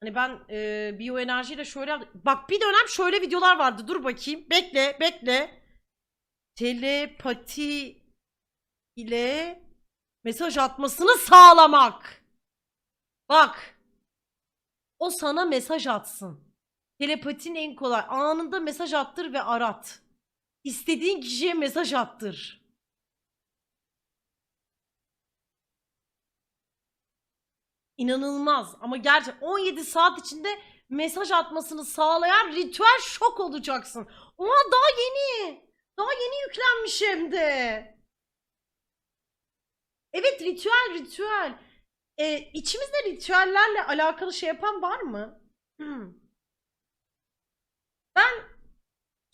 Hani ben e, biyoenerjiyle şöyle bak bir dönem şöyle videolar vardı. Dur bakayım. Bekle, bekle. Telepati ile mesaj atmasını sağlamak. Bak. O sana mesaj atsın. Telepatin en kolay. Anında mesaj attır ve arat. İstediğin kişiye mesaj attır. İnanılmaz ama gerçi 17 saat içinde mesaj atmasını sağlayan ritüel şok olacaksın. Oha daha yeni. Daha yeni yüklenmiş hem de. Evet ritüel ritüel. Ee, içimizde ritüellerle alakalı şey yapan var mı? Hmm. Ben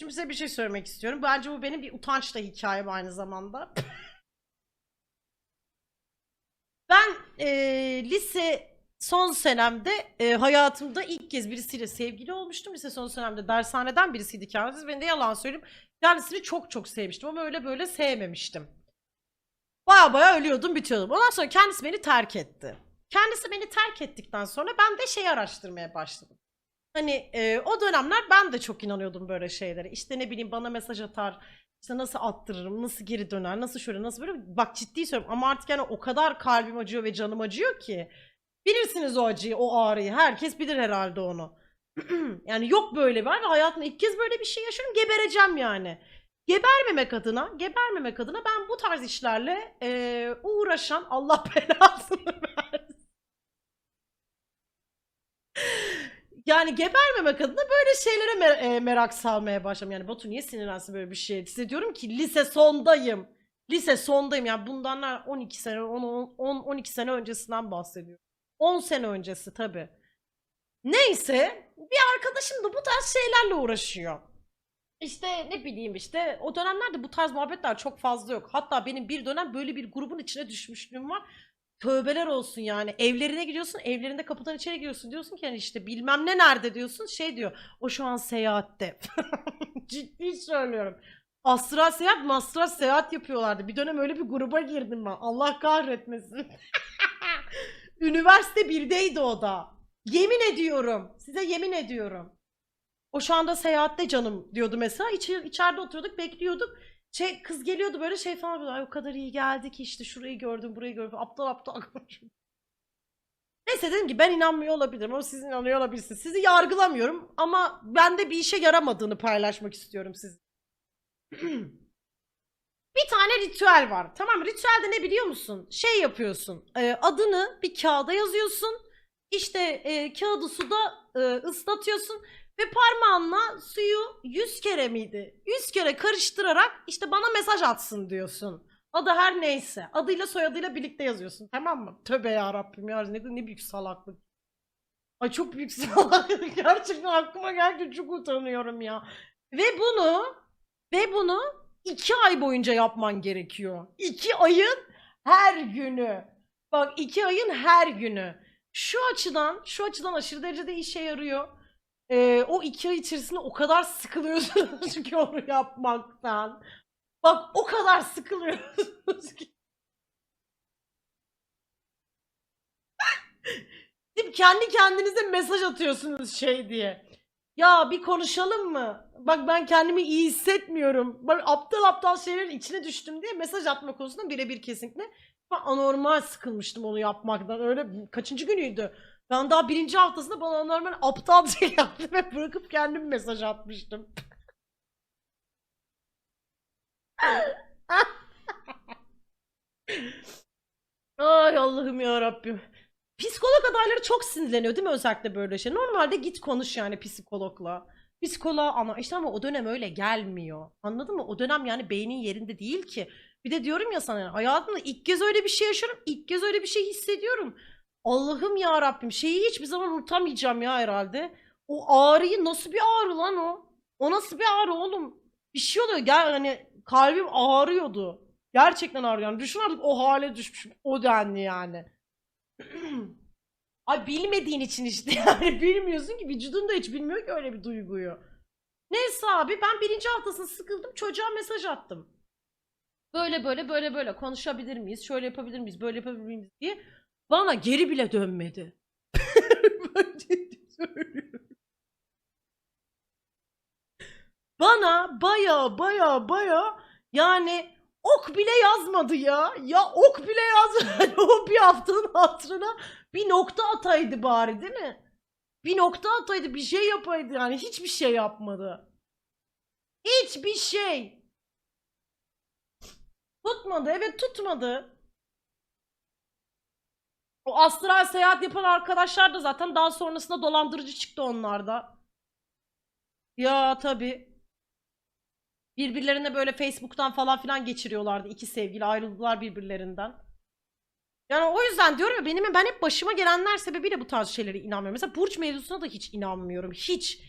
şimdi size bir şey söylemek istiyorum. Bence bu benim bir utanç da hikayem aynı zamanda. Eee, lise son senemde eee, hayatımda ilk kez birisiyle sevgili olmuştum. Lise son senemde dershaneden birisiydi kendisi. Ben de yalan söyleyeyim. Kendisini çok çok sevmiştim ama öyle böyle sevmemiştim. Baya baya ölüyordum bitiyordum. Ondan sonra kendisi beni terk etti. Kendisi beni terk ettikten sonra ben de şey araştırmaya başladım. Hani e, o dönemler ben de çok inanıyordum böyle şeylere. İşte ne bileyim bana mesaj atar, işte nasıl attırırım, nasıl geri döner, nasıl şöyle, nasıl böyle. Bak ciddi söylüyorum ama artık yani o kadar kalbim acıyor ve canım acıyor ki. Bilirsiniz o acıyı, o ağrıyı. Herkes bilir herhalde onu. yani yok böyle ben ve hayatımda ilk kez böyle bir şey yaşıyorum. Gebereceğim yani. Gebermemek adına, gebermemek adına ben bu tarz işlerle e, uğraşan Allah belasını versin. Yani gebermemek adına böyle şeylere mer- e, merak salmaya başladım. Yani Batu niye sinirlensin böyle bir şey? Size diyorum ki lise sondayım. Lise sondayım. Yani bundan 12 sene, 10, 10 12 sene öncesinden bahsediyorum. 10 sene öncesi tabii. Neyse bir arkadaşım da bu tarz şeylerle uğraşıyor. İşte ne bileyim işte o dönemlerde bu tarz muhabbetler çok fazla yok. Hatta benim bir dönem böyle bir grubun içine düşmüşlüğüm var. Tövbeler olsun yani. Evlerine gidiyorsun, evlerinde kapıdan içeri giriyorsun. Diyorsun ki hani işte bilmem ne nerede diyorsun. Şey diyor, o şu an seyahatte. Ciddi söylüyorum. Astral seyahat, mastral seyahat yapıyorlardı. Bir dönem öyle bir gruba girdim ben. Allah kahretmesin. Üniversite birdeydi o da. Yemin ediyorum. Size yemin ediyorum. O şu anda seyahatte canım diyordu mesela. İçi, içeride oturuyorduk, bekliyorduk. Şey kız geliyordu böyle şey falan yapıyordu. Ay o kadar iyi geldi ki işte şurayı gördüm, burayı gördüm. Aptal aptal konuşuyor. Neyse dedim ki ben inanmıyor olabilirim ama siz inanıyor olabilirsiniz. Sizi yargılamıyorum ama bende bir işe yaramadığını paylaşmak istiyorum siz. bir tane ritüel var. Tamam ritüelde ne biliyor musun? Şey yapıyorsun. e, adını bir kağıda yazıyorsun. İşte e, kağıdı suda e, ıslatıyorsun ve parmağınla suyu 100 kere miydi? 100 kere karıştırarak işte bana mesaj atsın diyorsun. Adı her neyse. Adıyla soyadıyla birlikte yazıyorsun. Tamam mı? Tövbe ya Rabbim ya ne, ne büyük salaklık. Ay çok büyük salaklık. Gerçekten aklıma geldi çok utanıyorum ya. Ve bunu ve bunu iki ay boyunca yapman gerekiyor. İki ayın her günü. Bak iki ayın her günü. Şu açıdan, şu açıdan aşırı derecede işe yarıyor. Ee, o iki ay içerisinde o kadar sıkılıyorsunuz ki onu yapmaktan. Bak o kadar sıkılıyorsunuz ki. Değil? Kendi kendinize mesaj atıyorsunuz şey diye. Ya bir konuşalım mı? Bak ben kendimi iyi hissetmiyorum. Bak aptal aptal şeylerin içine düştüm diye mesaj atma konusunda birebir kesinlikle. Ben anormal sıkılmıştım onu yapmaktan. Öyle kaçıncı günüydü? Ben daha birinci haftasında bana anormal aptal şey yaptım ve bırakıp kendim mesaj atmıştım. Ay Allah'ım ya Rabbim. Psikolog adayları çok sinirleniyor değil mi özellikle böyle şey. Normalde git konuş yani psikologla. Psikoloğa ama işte ama o dönem öyle gelmiyor. Anladın mı? O dönem yani beynin yerinde değil ki. Bir de diyorum ya sana yani hayatımda ilk kez öyle bir şey yaşıyorum. ilk kez öyle bir şey hissediyorum. Allah'ım ya Rabbim şeyi hiçbir zaman unutamayacağım ya herhalde. O ağrıyı nasıl bir ağrı lan o? O nasıl bir ağrı oğlum? Bir şey oluyor. Gel hani kalbim ağrıyordu. Gerçekten ağrıyor. Yani düşün artık o hale düşmüşüm. O denli yani. Ay bilmediğin için işte yani bilmiyorsun ki vücudun da hiç bilmiyor ki öyle bir duyguyu. Neyse abi ben birinci haftasını sıkıldım çocuğa mesaj attım. Böyle böyle böyle böyle konuşabilir miyiz? Şöyle yapabilir miyiz? Böyle yapabilir miyiz diye. Bana geri bile dönmedi. Bana baya baya baya yani ok bile yazmadı ya. Ya ok bile yazmadı. o bir haftanın hatırına bir nokta ataydı bari değil mi? Bir nokta ataydı bir şey yapaydı yani hiçbir şey yapmadı. Hiçbir şey. Tutmadı evet tutmadı. O astral seyahat yapan arkadaşlar da zaten daha sonrasında dolandırıcı çıktı onlarda. Ya tabii. Birbirlerine böyle Facebook'tan falan filan geçiriyorlardı. iki sevgili ayrıldılar birbirlerinden. Yani o yüzden diyorum ya benim ben hep başıma gelenler sebebiyle bu tarz şeylere inanmıyorum. Mesela burç mevzusuna da hiç inanmıyorum. Hiç.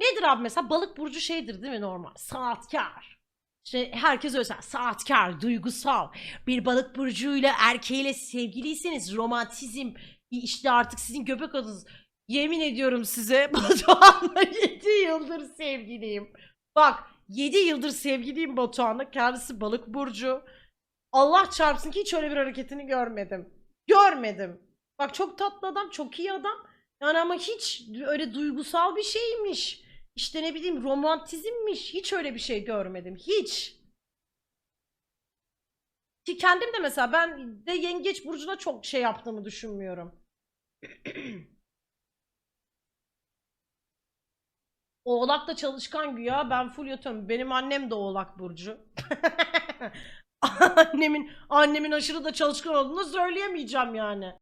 Nedir abi mesela balık burcu şeydir değil mi normal? Sanatkar. İşte herkes öyle söyler, sanatkar, duygusal. Bir balık burcuyla erkeğiyle sevgiliyseniz romantizm işte artık sizin göbek adınız. Yemin ediyorum size Batuhan'la 7 yıldır sevgiliyim. Bak 7 yıldır sevgiliyim Batuhan'la. Kendisi balık burcu. Allah çarpsın ki hiç öyle bir hareketini görmedim. Görmedim. Bak çok tatlı adam, çok iyi adam. Yani ama hiç öyle duygusal bir şeymiş. İşte ne bileyim romantizmmiş. Hiç öyle bir şey görmedim. Hiç. Ki kendim de mesela ben de yengeç burcuna çok şey yaptığımı düşünmüyorum. Oğlak da çalışkan güya ben full yatıyorum. Benim annem de oğlak burcu. annemin annemin aşırı da çalışkan olduğunu söyleyemeyeceğim yani.